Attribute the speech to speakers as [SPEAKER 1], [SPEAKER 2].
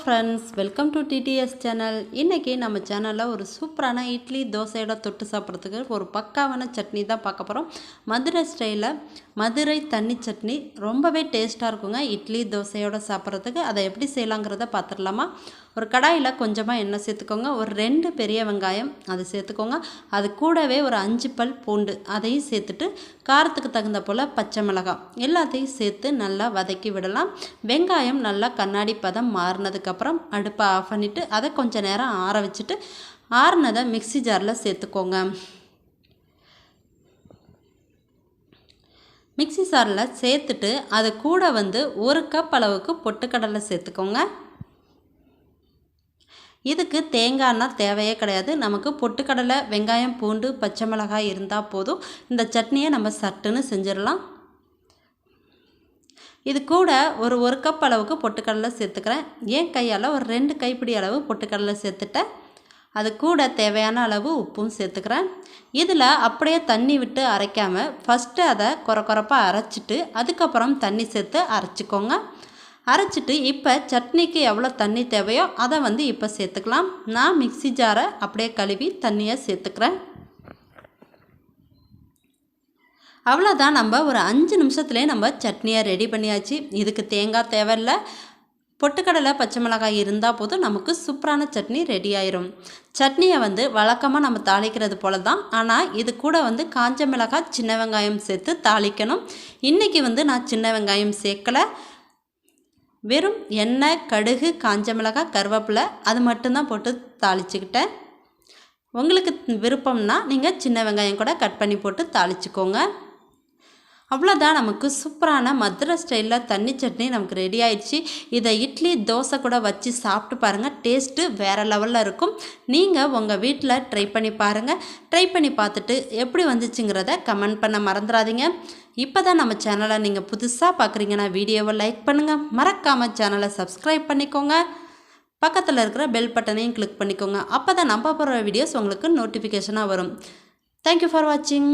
[SPEAKER 1] Friends welcome to DTS channel இன்றைக்கி நம்ம சேனலில் ஒரு சூப்பரான இட்லி தோசையோட தொட்டு சாப்பிட்றதுக்கு ஒரு பக்காவான சட்னி தான் பார்க்க போகிறோம் மதுரை ஸ்டைலில் மதுரை தண்ணி சட்னி ரொம்பவே டேஸ்ட்டாக இருக்குங்க. இட்லி தோசையோட சாப்பிட்றதுக்கு. அதை எப்படி செய்யலாங்கிறத பார்த்துடலாமா? ஒரு கடாயில் கொஞ்சமாக எண்ணெய் சேர்த்துக்கோங்க. ஒரு ரெண்டு பெரிய வெங்காயம் அதை சேர்த்துக்கோங்க. அது கூடவே ஒரு அஞ்சு பல் பூண்டு அதையும் சேர்த்துட்டு காரத்துக்கு தகுந்த போல் பச்சை மிளகாய் எல்லாத்தையும் சேர்த்து நல்லா வதக்கி விடலாம். வெங்காயம் நல்லா கண்ணாடி பதம் மாறினதுக்கப்புறம் அடுப்பை ஆஃப் பண்ணிவிட்டு அதை கொஞ்சம் நேரம் ஆற வச்சுட்டு ஆறுனதை மிக்சி ஜாரில் சேர்த்துக்கோங்க. மிக்சி ஜாரில் சேர்த்துட்டு அது கூட வந்து ஒரு கப் அளவுக்கு பொட்டுக்கடலை சேர்த்துக்கோங்க. இதுக்கு தேங்காய்னா தேவையே கிடையாது. நமக்கு பொட்டுக்கடலை வெங்காயம் பூண்டு பச்சை மிளகாய் இருந்தால் போதும். இந்த சட்னியை நம்ம சட்டுன்னு செஞ்சிடலாம். இது கூட ஒரு ஒரு கப் அளவுக்கு பொட்டுக்கடலை சேர்த்துக்கிறேன். ஏன் கையால் ஒரு ரெண்டு கைப்பிடி அளவு பொட்டுக்கடலை சேர்த்துட்டேன். அது கூட தேவையான அளவு உப்பும் சேர்த்துக்கிறேன். இதில் அப்படியே தண்ணி விட்டு அரைக்காமல் ஃபஸ்ட்டு அதை குறை குறைப்பாக அரைச்சிட்டு அதுக்கப்புறம் தண்ணி சேர்த்து அரைச்சிக்கோங்க. அரைச்சிட்டு இப்போ சட்னிக்கு எவ்வளோ தண்ணி தேவையோ அதை வந்து இப்போ சேர்த்துக்கலாம். நான் மிக்சி ஜாரை அப்படியே கழுவி தண்ணியை சேர்த்துக்கிறேன். அவ்வளோதான் நம்ம ஒரு அஞ்சு நிமிஷத்துலேயே நம்ம சட்னியை ரெடி பண்ணியாச்சு. இதுக்கு தேங்காய் தேவையில்லை. பொட்டுக்கடலை பச்சை மிளகாய் இருந்தால் போதும் நமக்கு சூப்பரான சட்னி ரெடி ஆயிரும். சட்னியை வந்து வழக்கமாக நம்ம தாளிக்கிறது போல தான் ஆனால் இது கூட வந்து காஞ்ச மிளகாய் சின்ன வெங்காயம் சேர்த்து தாளிக்கணும். இன்றைக்கி வந்து நான் சின்ன வெங்காயம் சேர்க்கலை. வெறும் எண்ணெய் கடுகு காஞ்ச மிளகாய் கருவேப்பிலை அது மட்டும்தான் போட்டு தாளிச்சுக்கிட்டேன். உங்களுக்கு விருப்பம்னா நீங்கள் சின்ன வெங்காயம் கூட கட் பண்ணி போட்டு தாளிச்சுக்கோங்க. அவ்வளோதான் நமக்கு சூப்பரான மதுரை ஸ்டைலில் தண்ணி சட்னி நமக்கு ரெடி ஆயிடுச்சு. இதை இட்லி தோசை கூட வச்சு சாப்பிட்டு பாருங்கள் டேஸ்ட்டு வேறு லெவலில் இருக்கும். நீங்கள் உங்கள் வீட்டில் ட்ரை பண்ணி பாருங்கள் ட்ரை பண்ணி பார்த்துட்டு எப்படி வந்துச்சுங்கிறத கமெண்ட் பண்ண மறந்துடாதீங்க. இப்போ தான் நம்ம சேனலை நீங்கள் புதுசாக பார்க்குறீங்கன்னா வீடியோவை லைக் பண்ணுங்கள் மறக்காமல் சேனலை சப்ஸ்கிரைப் பண்ணிக்கோங்க. பக்கத்தில் இருக்கிற பெல் பட்டனையும் கிளிக் பண்ணிக்கோங்க. அப்போ தான் நம்ம போகிற வீடியோஸ் உங்களுக்கு நோட்டிஃபிகேஷனாக வரும். தேங்க்யூ ஃபார் வாட்சிங்